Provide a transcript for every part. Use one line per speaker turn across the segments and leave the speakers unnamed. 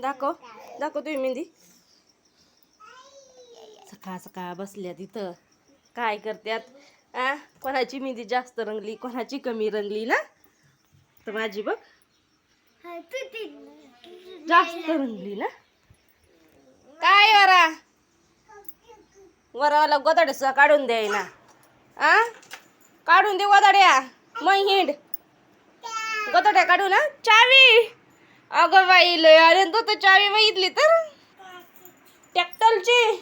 दाखव. दाखव तुम्ही मेहंदी. सकाळ सकाळ बसल्या तिथं. काय करत्यात? आ कोणाची मेहंदी जास्त रंगली कोणाची कमी रंगली ना? तर माझी बघ. जास्त रंगली ना? काय वरा? वरावाला गोदाडस काढून द्याय ना. आ? काढून दे गोदाड्या. मग हिंड. गोदाड्या काढू ना. चावी. अगं बाई लय अरे तो तर चावी बघितली तर. टॅक्टरची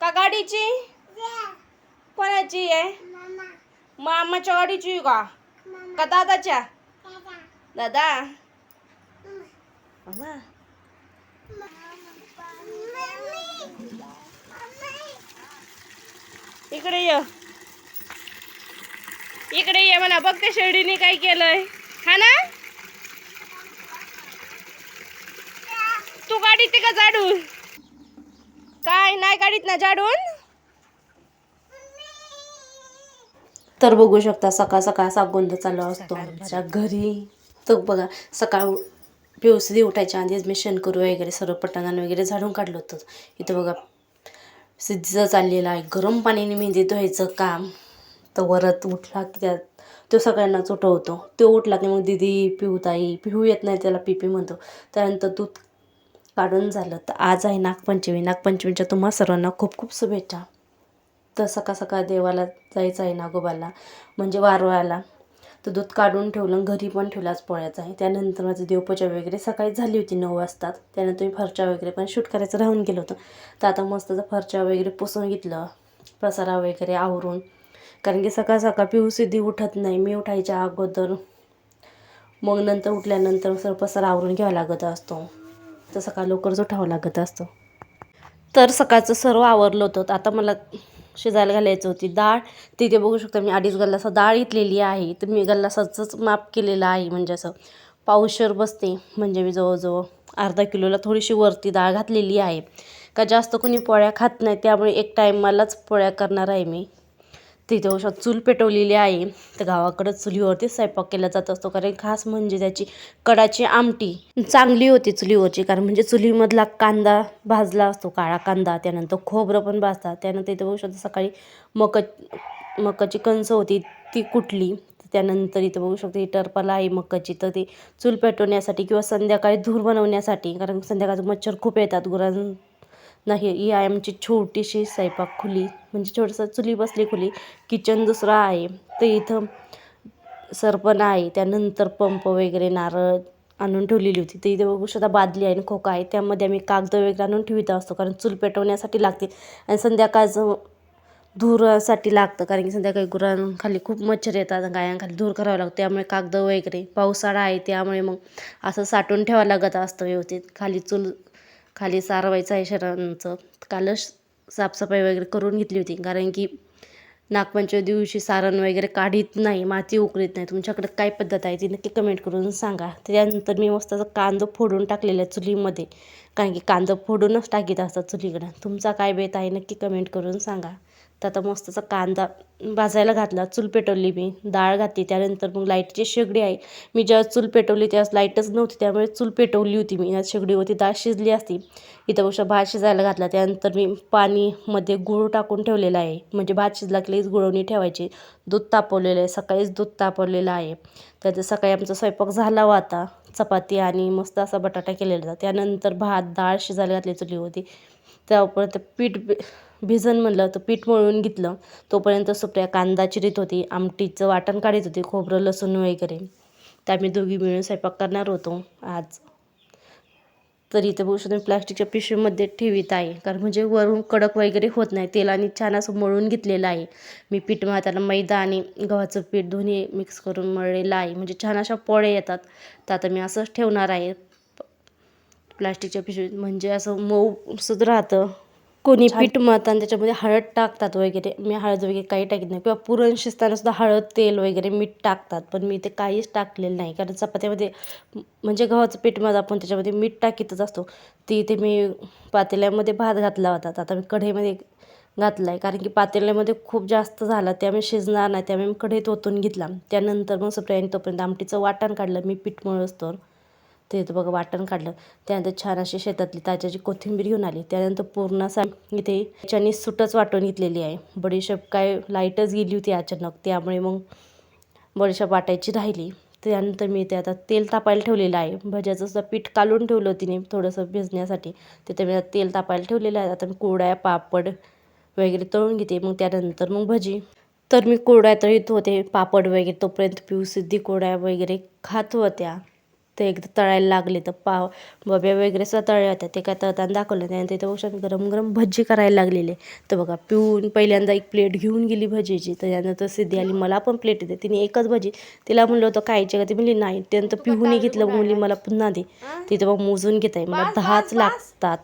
का गाडीची? कोणाची आहे? मामाच्या गाडीची का? का दादाच्या? दादा. मामा इकडे ये. इकडे ये म्हणा बघ त्या शेळीने काय केलंय. हा ना? तू गाडीत ते का झाडून? काय नाही गाडीत ना झाडून? तर बघू शकता सकाळ सकाळ असा गोंधळ चालू असतो आमच्या घरी. तर बघा सकाळ व्यवस्थित उठायच्या आधीच मी शेणकरू वगैरे सर्व पटांगण वगैरे झाडून काढलं होतं. इथं बघा सिद्धीचं चाललेलं आहे. गरम पाण्याने मेहंदी धुवायचं काम. तर वरत उठला की त्यात तो सगळ्यांनाच उठवतो. तो उठला की मग दिदी पिऊताई पिहू येत नाही त्याला पिपी म्हणतो. त्यानंतर दूध काढून झालं. तर आज आहे नागपंचमी. नागपंचमीच्या तुम्हा सर्वांना खूप खूप शुभेच्छा. तर सकाळ सकाळ देवाला जायचं आहे नागोबाला. म्हणजे वारवायला तर दूध काढून ठेवलं घरी पण ठेवलं आज पोळ्याचं आहे. त्यानंतर माझं देवपूजा वगैरे सकाळी झाली होती नऊ वाजतात त्यानंतर मी फरच्या वगैरे पण शूट करायचं राहून गेलं होतं. तर आता मस्त फरच्या वगैरे पुसून घेतलं. पसारा वगैरे आवरून. कारण की सकाळ सकाळ पिऊ सिद्धी उठत नाही. मी उठायच्या अगोदर. मग नंतर उठल्यानंतर सर्व पसारा आवरून घ्यावा लागत असतो. तर सकाळ लवकरच उठावं लागत असतं. तर सकाळचं सर्व आवरलं होतं. तर आता मला शिजायला घालायचं होती डाळ. तिथे बघू शकता मी अडीच गल्लासा डाळ घेतलेली आहे. तर मी गल्लासाचंच माप केलेलं आहे. म्हणजे असं पावशर बसते. म्हणजे मी जवळजवळ अर्धा किलोला थोडीशी वरती डाळ घातलेली आहे. का जास्त कोणी पोळ्या खात नाही. त्यामुळे एक टायमालाच पोळ्या करणार आहे मी. तिथे औषध चूल पेटवलेली आहे. तर गावाकडं चुलीवरती स्वयंपाक केला जात असतो. कारण खास म्हणजे त्याची कडाची आमटी चांगली होती चुलीवरची. कारण म्हणजे चुलीमधला कांदा भाजला असतो काळा कांदा. त्यानंतर खोबरं पण भाजतात. त्यानंतर बघू औषध सकाळी मक मकाची कणसं होती ती कुटली त्यानंतर इथं बघू शकतो ही टरपाला आहे मकाची. तर ती चूल पेटवण्यासाठी किंवा संध्याकाळी धूर बनवण्यासाठी कारण संध्याकाळचं मच्छर खूप येतात गुरां नाही ही आहे आमची छोटीशी स्वयंपाक खुली. म्हणजे छोटंसं चुली बसली खुली. किचन दुसरं आहे. तर इथं सरपण आहे. त्यानंतर पंप वगैरे नारळ आणून ठेवलेली होती. तर इथे बघू शकता बादली आहे आणि खोका आहे. त्यामध्ये आम्ही कागद वगैरे आणून ठेवित असतो. कारण चूल पेटवण्यासाठी लागते. आणि संध्याकाळचं धुरासाठी लागतं. कारण की संध्याकाळी गुरांखाली खूप मच्छर येतात गायांखाली धूर करावं लागतं. त्यामुळे कागद वगैरे पावसाळा आहे. त्यामुळे मग असं साठवून ठेवावं लागत असतं व्यवस्थित. खाली चूल खाली सारवायचं आहे शरणांचं कालच साफसफाई वगैरे करून घेतली होती. कारण की नागपंचमी दिवशी सारण वगैरे काढीत नाही माती उकळीत नाही. तुमच्याकडे काय पद्धत आहे ती नक्की कमेंट करून सांगा. त्यानंतर मी मस्त असं कांदं फोडून टाकलेलं आहे चुलीमध्ये. कारण की कांदं फोडूनच टाकीत असतात चुलीकडं. तुमचा काय बेत आहे नक्की कमेंट करून सांगा. तर आता मस्त असा कांदा भाजायला घातला. चूल पेटवली मी. डाळ घातली. त्यानंतर मग लाईटची शेगडी आहे. मी जेव्हा चूल पेटवली त्यावेळेस लाईटच नव्हती. त्यामुळे चूल पेटवली होती मी. या शेगडीवरती डाळ शिजली असती. इथं गोष्ट भात शिजायला घातला. त्यानंतर मी पाणीमध्ये गूळ टाकून ठेवलेला आहे. म्हणजे भात शिजला की लगेच गुळवणी ठेवायची. दूध तापवलेलं आहे. सकाळीच दूध तापवलेलं आहे. त्याचं सकाळी आमचा स्वयंपाक झाला होता चपाती आणि मस्त असा बटाटा केलेला त्यानंतर भात डाळ शिजायला घातली चुलीवरती. त्यापर्यंत पीठ भिजन म्हणलं तर पीठ मळून घेतलं. तोपर्यंत सुप्रिया कांदा चिरीत होती. आमटीचं वाटण काढत होती. खोबरं लसूण वगैरे. त्या आम्ही दोघी मिळून स्वयंपाक करणार होतो आज. तर इथे बघू शकतो प्लास्टिकच्या पिशवीमध्ये ठेवीत आहे. कारण म्हणजे वरून कडक वगैरे होत नाही. तेलाने छान असं मळून घेतलेलं आहे. मी पीठ मळताना मैदा आणि गव्हाचं पीठ दोन्ही मिक्स करून मळलेलं आहे. म्हणजे छान अशा पोळे येतात. तर आता मी असंच ठेवणार आहे. प्लास्टिकच्या पिशवीत म्हणजे असं मऊ सुद्धा राहतं. कोणी पीठ मळताना त्याच्यामध्ये हळद टाकतात वगैरे. मी हळद वगैरे काही टाकत नाही. किंवा पुरण शिजताना सुद्धा हळद तेल वगैरे मीठ टाकतात. पण मी ते काहीच टाकलेलं नाही. कारण चपात्यामध्ये म्हणजे गव्हाचं पीठ मग आपण त्याच्यामध्ये मीठ टाकीतच असतो. ती इथे मी पातेल्यामध्ये भात घातला होता. आता मी कढईमध्ये घातला आहे कारण की पातेल्यामध्ये खूप जास्त झाला. त्यामुळे शिजणार नाही. त्यामुळे मी कढईत ओतून घेतला. त्यानंतर मग सुप्रियाने तोपर्यंत आमटीचं वाटण काढलं. मी पीठ मळस तर ते इथं बघा वाटण काढलं. त्यानंतर छान अशी शेतातली ताज्याची कोथिंबीर घेऊन आली. त्यानंतर पूर्ण असा इथे त्याच्यानी सुटच वाटून घेतलेली आहे. बडीशेप काय लाईटच गेली होती अचानक. त्यामुळे मग बडीशेप वाटायची राहिली. त्यानंतर मी ते आता तेल तापायला ठेवलेलं आहे. भज्याचं सुद्धा पीठ काढून ठेवलं तिने थोडंसं भिजण्यासाठी. तिथे मी आता तेल तापायला ठेवलेलं आहे. आता मी कुरड्या पापड वगैरे तळून घेते. मग त्यानंतर मग भजी. तर मी कोरड्या तळीत होते. पापड वगैरे तोपर्यंत पिऊ सिद्धी कोरड्या वगैरे खात होत्या. ते एकदा तळायला लागले तर पाव बब्या वगैरे सुद्धा तळल्या होत्या ते काय तळताना दाखवलं त्यानंतर इथे औषध गरम गरम भजी करायला लागलेले. तर बघा पिऊन पहिल्यांदा एक प्लेट घेऊन गेली भजीची. तर त्यानंतर सिद्धी आली मला पण प्लेट येते तिने एकच भजी तिला म्हणलं होतं खायची का? ती म्हणली नाही. त्यानंतर पिहूनही घेतलं मुली मला पुन्हा दे. तिथे मग मोजून घेत आहे. मला दहाच लागतात.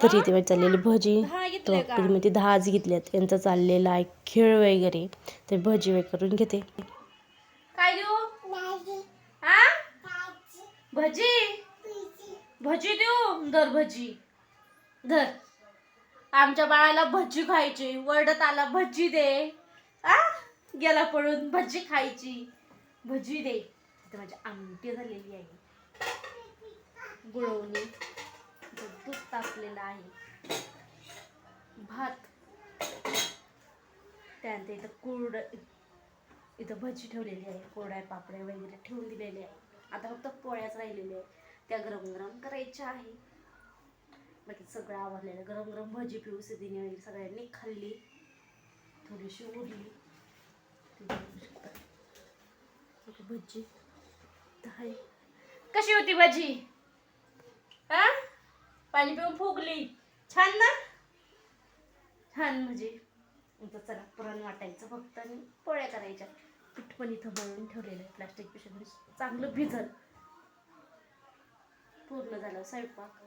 तरी माझी चाललेली भजी. तर मी ती दहाच घेतल्यात यांचा चाललेला आहे खेळ वगैरे. ते भजी वगैरे करून घेते काय देऊ हा भजी? भजी देऊ? दर भजी. धर. आमच्या बाळाला भजी खायची. वरडत आला भजी दे. आ? गेला पळून भजी खायची. भजी दे. इथे माझी आमटी झालेली आहे. गुळवणी. दूध तापलेलं आहे. भात. त्यानंतर इथं कुरड इथं भजी ठेवलेली आहे. कोरड्या पापड्या वगैरे ठेवून दिलेली आहे. आता फक्त पोळ्याच राहिलेल्या आहे त्या गरम गरम करायच्या आहे. बाकी सगळं आवडलेलं गरम गरम भजी पिऊ सिद्धीने वगैरे सगळ्यांनी खाल्ली. थोडीशी उरली भजी कशी होती भजी? हा? पाणी पिऊन फुगली. छान ना? छान भजी. चला पुरण वाटायचं फक्त आणि पोळ्या करायच्या. पीठ पण इथं मळून ठेवलेलं आहे प्लास्टिक पिशवी म्हणजे चांगलं भिजल. पूर्ण झालं स्वयंपाक.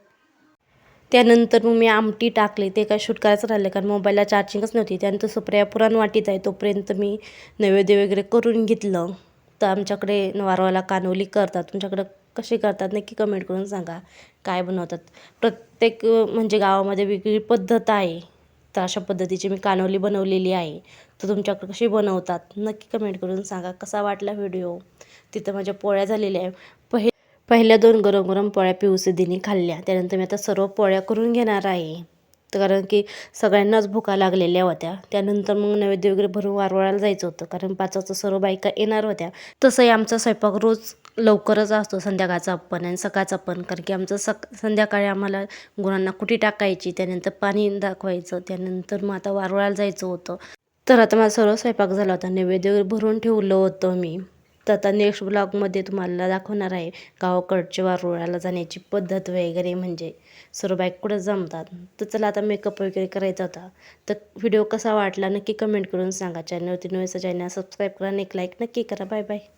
त्यानंतर मग मी आमटी टाकली ते काय शूट करायचं राहिलं कारण मोबाईलला चार्जिंगच नव्हती. त्यानंतर सुप्रिया पुरण वाटीत आहे तोपर्यंत मी नैवेद्य वगैरे करून घेतलं. तर आमच्याकडे वारवाला कानोली करतात. तुमच्याकडं कशी करतात नक्की कमेंट करून सांगा. काय बनवतात. प्रत्येक म्हणजे गावामध्ये वेगळी पद्धत आहे. तर अशा पद्धतीची मी कानोली बनवलेली आहे. तर तुमच्याकडे कशी बनवतात नक्की कमेंट करून सांगा. कसा वाटला व्हिडिओ तिथं माझ्या पोळ्या झालेल्या आहे पहि पहिल्या दोन गरम गरम पोळ्या पिऊसिद्धीने खाल्ल्या. त्यानंतर मी आता सर्व पोळ्या करून घेणार आहे. तर कारण की सगळ्यांनाच भुका लागलेल्या होत्या. त्यानंतर मग नैवेद्य वगैरे भरून वारवाळायला जायचं होतं. कारण पाच वाजता सर्व बायका येणार होत्या. तसंही आमचा स्वयंपाक रोज लवकरच असतो. संध्याकाळचा पण आणि सकाळचा पण. कारण की आमचं सक संध्याकाळी आम्हाला गुरांना कुटी टाकायची. त्यानंतर पाणी दाखवायचं. त्यानंतर मग आता वारवाळायला जायचं होतं. तर आता माझा सर्व स्वयंपाक झाला होता. नैवेद्य भरून ठेवलं होतं मी. तर आता नेक्स्ट ब्लॉगमध्ये तुम्हाला दाखवणार आहे गावाकडच्या वारुळाला जाण्याची पद्धत वगैरे म्हणजे सर्व बाईक कुठं जमतात. तर चला आता मेकअप वगैरे करायचा होता. तर व्हिडिओ कसा वाटला नक्की कमेंट करून सांगा. चॅनलवरती नव्हे चॅनल सबस्क्राईब करा. आणि एक लाईक नक्की करा. Bye bye